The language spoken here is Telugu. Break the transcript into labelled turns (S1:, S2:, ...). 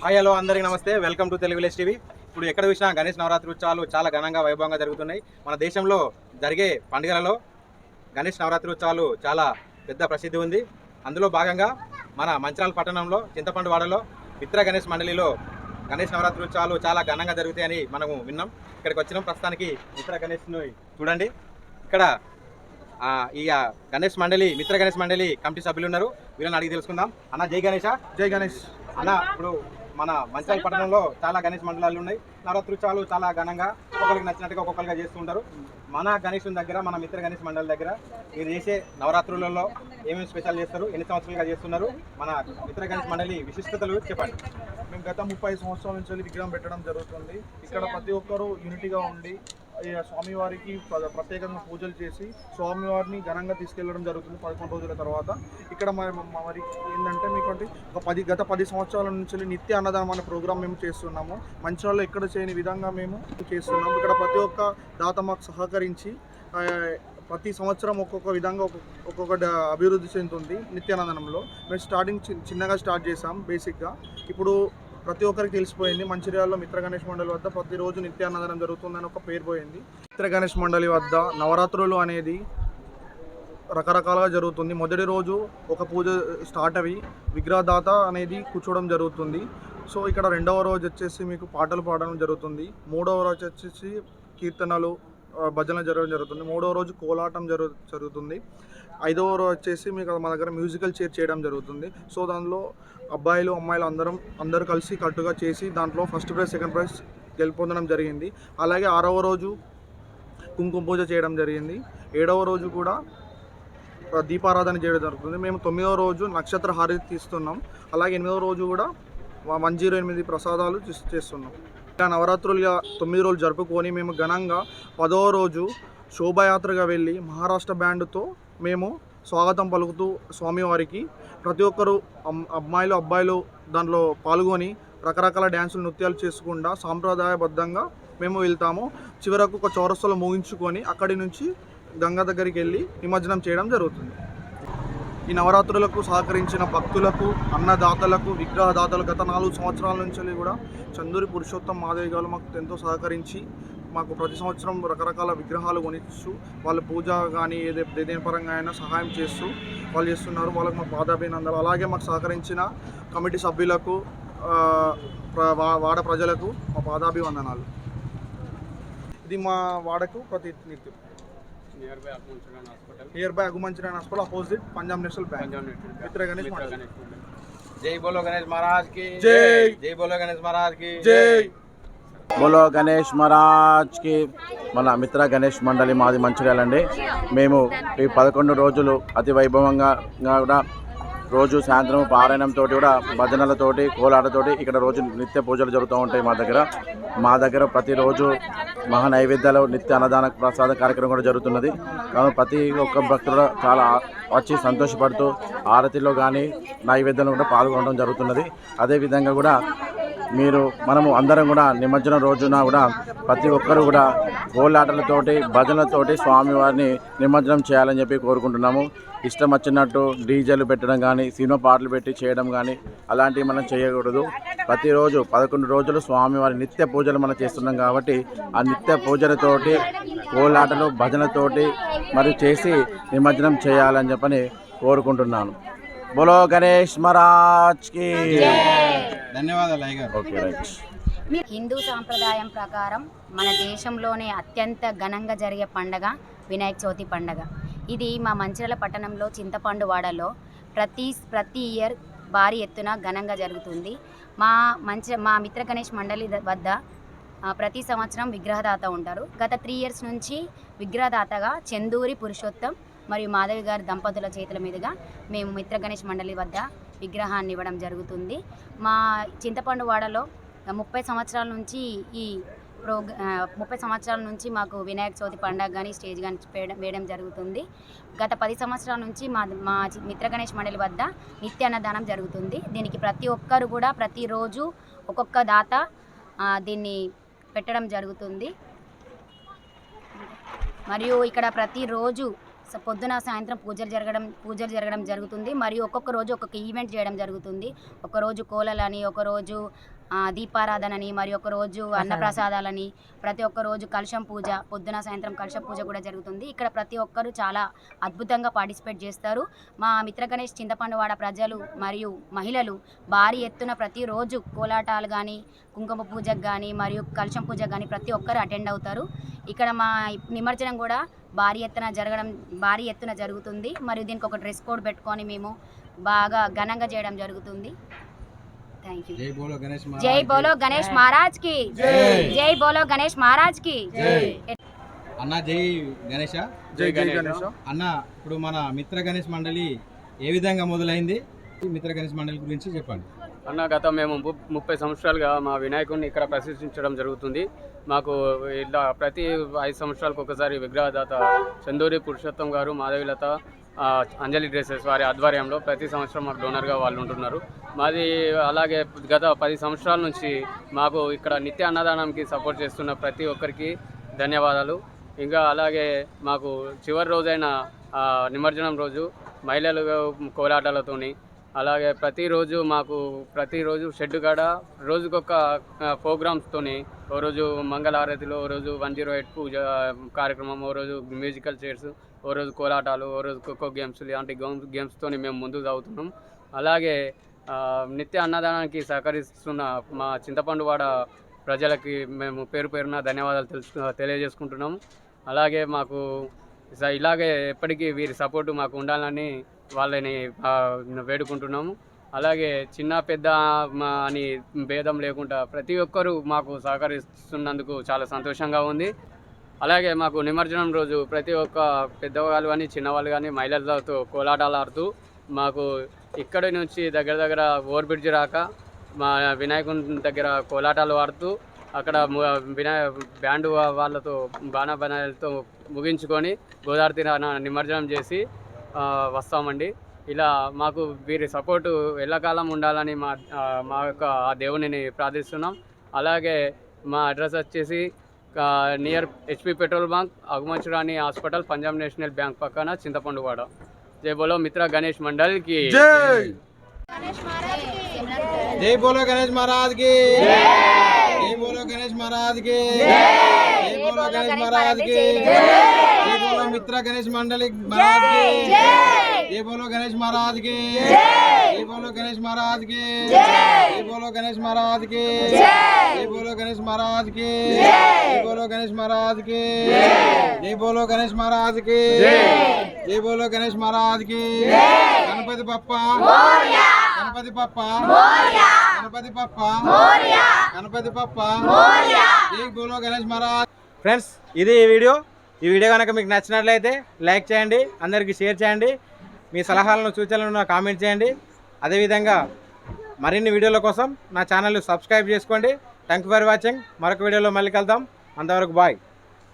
S1: హాయ్ హలో అందరికీ నమస్తే. Welcome to Telugu village TV ఇప్పుడు ఎక్కడ చూసినా గణేష్ నవరాత్రి ఉత్సవాలు చాలా ఘనంగా వైభవంగా జరుగుతున్నాయి. మన దేశంలో జరిగే పండుగలలో గణేష్ నవరాత్రి ఉత్సవాలు చాలా పెద్ద ప్రసిద్ధి ఉంది. అందులో భాగంగా మన మంచిరాల పట్టణంలో చింతపండు వాడలో మిత్ర గణేష్ మండలిలో గణేష్ నవరాత్రి ఉత్సవాలు చాలా ఘనంగా జరుగుతాయని మనము విన్నాం. ఇక్కడికి వచ్చిన ప్రస్తుతానికి మిత్ర గణేష్ను చూడండి. ఇక్కడ ఈ గణేష్ మండలి మిత్ర గణేష్ మండలి కమిటీ సభ్యులు ఉన్నారు. వీళ్ళని అడిగి తెలుసుకుందాం. అన్న జై గణేష?
S2: జై గణేష్.
S1: అన్న ఇప్పుడు మన మంచాల పట్టణంలో చాలా గణేష్ మండలాలు ఉన్నాయి. నవరాత్రి ఉత్సవాలు చాలా ఘనంగా ఒక్కొక్కరికి నచ్చినట్టుగా ఒక్కొక్కరిగా చేస్తూ ఉంటారు. మన గణేష్ దగ్గర మన మిత్ర గణేష్ మండలి దగ్గర మీరు చేసే నవరాత్రులలో ఏమేమి స్పెషల్ చేస్తారు ఎన్ని సంవత్సరాలుగా చేస్తున్నారు మన మిత్ర గణేష్ మండలి విశిష్టతలు చెప్పండి.
S2: మేము గత ముప్పై సంవత్సరాల నుంచి విగ్రహం పెట్టడం జరుగుతుంది. ఇక్కడ ప్రతి ఒక్కరూ యూనిటీగా ఉండి స్వామివారికి ప్రత్యేకంగా పూజలు చేసి స్వామివారిని ఘనంగా తీసుకెళ్ళడం జరుగుతుంది పదకొండు రోజుల తర్వాత. ఇక్కడ మరి మరి ఏంటంటే మీకు ఒక పది గత పది సంవత్సరాల నుంచి నిత్య అన్నదానం అనే ప్రోగ్రామ్ మేము చేస్తున్నాము. మంచిర్యాలలో ఎక్కడ చేయని విధంగా మేము చేస్తున్నాము. ఇక్కడ ప్రతి ఒక్క దాత మాకు సహకరించి ప్రతి సంవత్సరం ఒక్కొక్క విధంగా ఒక్కొక్క ఒక్కొక్క అభివృద్ధి చెందుతుంది నిత్యానందనంలో మేము స్టార్టింగ్ చి- చిన్నగా స్టార్ట్ చేసాం బేసిక్గా. ఇప్పుడు ప్రతి ఒక్కరికి తెలిసిపోయింది. మంచిర్యాలలో మిత్ర గణేష్ మండలి వద్ద ప్రతిరోజు నిత్యానందనం జరుగుతుందని ఒక పేరు పోయింది. మిత్ర గణేష్ మండలి వద్ద నవరాత్రులు అనేది రకరకాలుగా జరుగుతుంది. మొదటి రోజు ఒక పూజ స్టార్ట్ అవి విగ్రహదాత అనేది కూర్చోవడం జరుగుతుంది. సో ఇక్కడ రెండవ రోజు వచ్చేసి మీకు పాటలు పాడడం జరుగుతుంది. మూడవ రోజు వచ్చేసి కీర్తనలు భజన జరగడం జరుగుతుంది. మూడవ రోజు కోలాటం జరుగు జరుగుతుంది. ఐదవ రోజు వచ్చేసి మీకు మా దగ్గర మ్యూజికల్ చైర్ చేయడం జరుగుతుంది. సో దానిలో అబ్బాయిలు అమ్మాయిలు అందరం అందరూ కలిసి కట్టుగా చేసి దాంట్లో ఫస్ట్ ప్రైజ్ సెకండ్ ప్రైజ్ గెలుపొందడం జరిగింది. అలాగే ఆరవ రోజు కుంకుమ పూజ చేయడం జరిగింది. ఏడవ రోజు కూడా దీపారాధన చేయడం జరుగుతుంది. మేము తొమ్మిదవ రోజు నక్షత్ర హారతి తీస్తున్నాం. అలాగే ఎనిమిదవ రోజు కూడా వన్ జీరో ఎనిమిది ప్రసాదాలు చేస్తున్నాం. నవరాత్రులుగా తొమ్మిది రోజులు జరుపుకొని మేము ఘనంగా పదవ రోజు శోభాయాత్రగా వెళ్ళి మహారాష్ట్ర బ్యాండ్తో మేము స్వాగతం పలుకుతూ స్వామివారికి ప్రతి ఒక్కరు అమ్- అమ్మాయిలు అబ్బాయిలు దాంట్లో పాల్గొని రకరకాల డ్యాన్సులు నృత్యాలు చేసుకుండా సాంప్రదాయబద్ధంగా మేము వెళ్తాము. చివరకు ఒక చౌరస్తలో ముగించుకొని అక్కడి నుంచి గంగా దగ్గరికి వెళ్ళి నిమజ్జనం చేయడం జరుగుతుంది. ఈ నవరాత్రులకు సహకరించిన భక్తులకు అన్నదాతలకు విగ్రహదాతలు గత నాలుగు సంవత్సరాల నుంచి కూడా చందూరి పురుషోత్తం మాదేవి గారు మాకు ఎంతో సహకరించి మాకు ప్రతి సంవత్సరం రకరకాల విగ్రహాలు కొనిస్తూ వాళ్ళ పూజ కానీ ఏదే ఏదైనా పరంగా అయినా సహాయం చేస్తూ వాళ్ళు చేస్తున్నారు. వాళ్ళకి మా పాదాభినందనలు. అలాగే మాకు సహకరించిన కమిటీ సభ్యులకు ప్ర- వా- వాడ ప్రజలకు మా పాదాభివందనాలు. ఇది మా వాడకు ప్రతి నిత్యం.
S3: Near by అగ్మంచురన్ hospital
S2: opposite Punjab National Bank Ganesh.
S1: జై బోలో గణేష్ మహారాజ్కి
S2: జై.
S1: జై బోలో గణేష్ మహారాజ్కి
S2: జై
S4: బోలో గణేష్ మహారాజ్కి మన మిత్ర గణేష్ మండలి మాది మంచిర్యాలండి. మేము ఈ పదకొండు రోజులు అతి వైభవంగా కూడా రోజు సాయంత్రం పారాయణంతో కూడా భజనలతోటి కోలాటతోటి ఇక్కడ రోజు నిత్య పూజలు జరుగుతూ ఉంటాయి మా దగ్గర. మా దగ్గర ప్రతిరోజు మహా నైవేద్యాలు నిత్య అన్నదాన ప్రసాద కార్యక్రమం కూడా జరుగుతున్నది. కానీ ప్రతి ఒక్క భక్తుడు చాలా వచ్చి సంతోషపడుతూ ఆరతిలో కానీ నైవేద్యంలో కూడా పాల్గొనడం జరుగుతున్నది. అదేవిధంగా కూడా మీరు మనము అందరం కూడా నిమజ్జనం రోజున కూడా ప్రతి ఒక్కరు కూడా కోలాటలతోటి భజనలతోటి స్వామివారిని నిమజ్జనం చేయాలని చెప్పి కోరుకుంటున్నాము. ఇష్టం వచ్చినట్టు డీజేలు పెట్టడం కానీ సినిమా పాటలు పెట్టి చేయడం కానీ అలాంటివి మనం చేయకూడదు. ప్రతిరోజు పదకొండు రోజులు స్వామివారి నిత్య పూజలు మనం చేస్తున్నాం కాబట్టి ఆ నిత్య పూజలతోటి కోలాటలు భజనతోటి మరి చేసి నిమజ్జనం చేయాలని చెప్పని కోరుకుంటున్నాను. బోలో గణేష్ మహారాజ్కి
S1: ధన్యవాదాలు అయ్య గారు.
S4: Okay right.
S5: హిందూ సాంప్రదాయం ప్రకారం మన దేశంలోనే అత్యంత ఘనంగా జరిగే పండగ వినాయక చవితి పండగ. ఇది మా మంచిర్యాల పట్టణంలో చింతపండు వాడలో ప్రతి ప్రతి ఇయర్ భారీ ఎత్తున ఘనంగా జరుగుతుంది. మా మంచి మా మిత్ర గణేష్ మండలి వద్ద ప్రతి సంవత్సరం విగ్రహదాత ఉంటారు. గత త్రీ ఇయర్స్ నుంచి విగ్రహదాతగా చందూరి పురుషోత్తం మరియు మాధవి గారి దంపతుల చేతుల మీదుగా మేము మిత్ర గణేష్ మండలి వద్ద విగ్రహాన్ని ఇవ్వడం జరుగుతుంది. మా చింతపండు వాడలో ముప్పై సంవత్సరాల నుంచి ఈ ప్రోగ్ ముప్పై సంవత్సరాల నుంచి మాకు వినాయక చవితి పండగ కానీ స్టేజ్ కానీ వేయడం వేయడం జరుగుతుంది. గత పది సంవత్సరాల నుంచి మా మా మిత్ర గణేష్ మండలి వద్ద నిత్య అన్నదానం జరుగుతుంది. దీనికి ప్రతి ఒక్కరు కూడా ప్రతిరోజు ఒక్కొక్క దాత దీన్ని పెట్టడం జరుగుతుంది. మరియు ఇక్కడ ప్రతిరోజు పొద్దున సాయంత్రం పూజలు జరగడం పూజలు జరగడం జరుగుతుంది. మరియు ఒక్కొక్క రోజు ఒక్కొక్క ఈవెంట్ చేయడం జరుగుతుంది. ఒకరోజు కోలలని ఒకరోజు దీపారాధనని మరి ఒక రోజు అన్నప్రసాదాలని ప్రతి ఒక్క రోజు కలశం పూజ పొద్దున సాయంత్రం కలశం పూజ కూడా జరుగుతుంది. ఇక్కడ ప్రతి ఒక్కరు చాలా అద్భుతంగా పార్టిసిపేట్ చేస్తారు. మా మిత్ర గణేష్ చింతపండువాడ ప్రజలు మరియు మహిళలు భారీ ఎత్తున ప్రతిరోజు కోలాటాలు కానీ కుంకుమ పూజకు కానీ మరియు కలశం పూజకు కానీ ప్రతి ఒక్కరు అటెండ్ అవుతారు. ఇక్కడ మా నిమజ్జనం కూడా భారీ ఎత్తున జరగడం భారీ ఎత్తున జరుగుతుంది. మరియు దీనికి ఒక డ్రెస్ కోడ్ పెట్టుకొని మేము బాగా ఘనంగా చేయడం జరుగుతుంది. థ్యాంక్ యూ
S1: జై బోలో గణేష్
S5: జై బోలో గణేష్ మహారాజ్కి. జై. బోలో గణేష్ మహారాజ్కి.
S1: అన్న జై గణేష.
S2: జై గణేష.
S1: అన్న ఇప్పుడు మన మిత్ర గణేష్ మండలి ఏ విధంగా మొదలైంది? మిత్ర గణేష్ మండలి గురించి చెప్పండి.
S3: అన్న గత మేము ము- ముప్పై సంవత్సరాలుగా మా వినాయకుడిని ఇక్కడ ప్రదర్శించడం జరుగుతుంది. మాకు ఇలా ప్రతి ఐదు సంవత్సరాలకు ఒకసారి విగ్రహదాత చందూరి పురుషోత్తం గారు మాధవిలత అంజలి డ్రెస్సెస్ వారి ఆధ్వర్యంలో ప్రతి సంవత్సరం మాకు డోనర్గా వాళ్ళు ఉంటున్నారు. మాది అలాగే గత పది సంవత్సరాల నుంచి మాకు ఇక్కడ నిత్య అన్నదానంకి సపోర్ట్ చేస్తున్న ప్రతి ఒక్కరికి ధన్యవాదాలు. ఇంకా అలాగే మాకు చివరి రోజైన నిమజ్జనం రోజు మహిళలు కోలాటాలతోని అలాగే ప్రతిరోజు మాకు ప్రతిరోజు షెడ్ కాడ రోజుకొక ప్రోగ్రామ్స్తోని ఓ రోజు మంగళహారతిలో ఓ రోజు వన్ జీరో ఎయిట్ పూజ కార్యక్రమం ఓ రోజు మ్యూజికల్ చైర్స్ ఓ రోజు కోలాటాలు ఓ రోజు ఖోఖో గేమ్స్ ఇలాంటి గేమ్స్ గేమ్స్తోని మేము ముందుకు సాగుతున్నాం. అలాగే నిత్య అన్నదానానికి సహకరిస్తున్న మా చింతపండువాడ ప్రజలకి మేము పేరు పేరున ధన్యవాదాలు తెలుసు తెలియజేసుకుంటున్నాం. అలాగే మాకు స- ఇలాగే ఎప్పటికీ వీరి సపోర్టు మాకు ఉండాలని వాళ్ళని వేడుకుంటున్నాము. అలాగే చిన్న పెద్ద మా అని భేదం లేకుండా ప్రతి ఒక్కరూ మాకు సహకరిస్తున్నందుకు చాలా సంతోషంగా ఉంది. అలాగే మాకు నిమజ్జనం రోజు ప్రతి ఒక్క పెద్దవాళ్ళు కానీ చిన్నవాళ్ళు కానీ మహిళలతో కోలాటాలు ఆడుతూ మాకు ఇక్కడి నుంచి దగ్గర దగ్గర ఓవర్ బ్రిడ్జ్ రాక మా వినాయకుని దగ్గర కోలాటాలు ఆడుతూ అక్కడ వినాయ బ్యాండ్ వాళ్ళతో బాణ బాణాలతో ముగించుకొని గోదావరి నిమజ్జనం చేసి వస్తామండి. ఇలా మాకు వీరి సపోర్టు ఎల్లకాలం ఉండాలని మా మా యొక్క ఆ దేవునిని ప్రార్థిస్తున్నాం. అలాగే మా అడ్రస్ వచ్చేసి నియర్ హెచ్పి పెట్రోల్ బంక్ అగుమంచురాణి హాస్పిటల్ పంజాబ్ నేషనల్ బ్యాంక్ పక్కన చింతపండువాడ జై బోలో మిత్ర గణేష్ మండల్కి.
S2: జై!
S1: జై బోలో గణేష్ మహారాజ్కి జై బోలో గణేష్ మహారాజ్కి జై! బోలో గణేష్ మహారాజ్కి. జై బోలో మిత్ర గణేష్ మండలి మహారాజ్కి. జై. బోలో గణేష్ మహారాజ్కి. జై. బోలో గణేష్ మహారాజ్కి. జై. బోలో గణేష్ మహారాజ్కి. జై. బోలో గణేష్ మహారాజ్కి. జై. బోలో గణేష్ మహారాజ్కి. జై. బోలో గణేష్ మహారాజ్కి. జై. బోలో గణేష్ మహారాజ్కి. గణపతి బప్ప గణపతి పప్ప. గణపతి పప్ప. గణపతి పప్ప. జై బోలో గణేష్ మహారాజ్ ఫ్రెండ్స్ ఇది ఈ వీడియో. ఈ వీడియో కనుక మీకు నచ్చినట్లయితే లైక్ చేయండి అందరికీ షేర్ చేయండి మీ సలహాలను సూచనలను నాకు కామెంట్ చేయండి. అదేవిధంగా మరిన్ని వీడియోల కోసం నా ఛానల్ సబ్స్క్రైబ్ చేసుకోండి. థ్యాంక్ ఫర్ వాచింగ్ మరొక వీడియోలో మళ్ళీ కలుద్దాం. అంతవరకు బాయ్.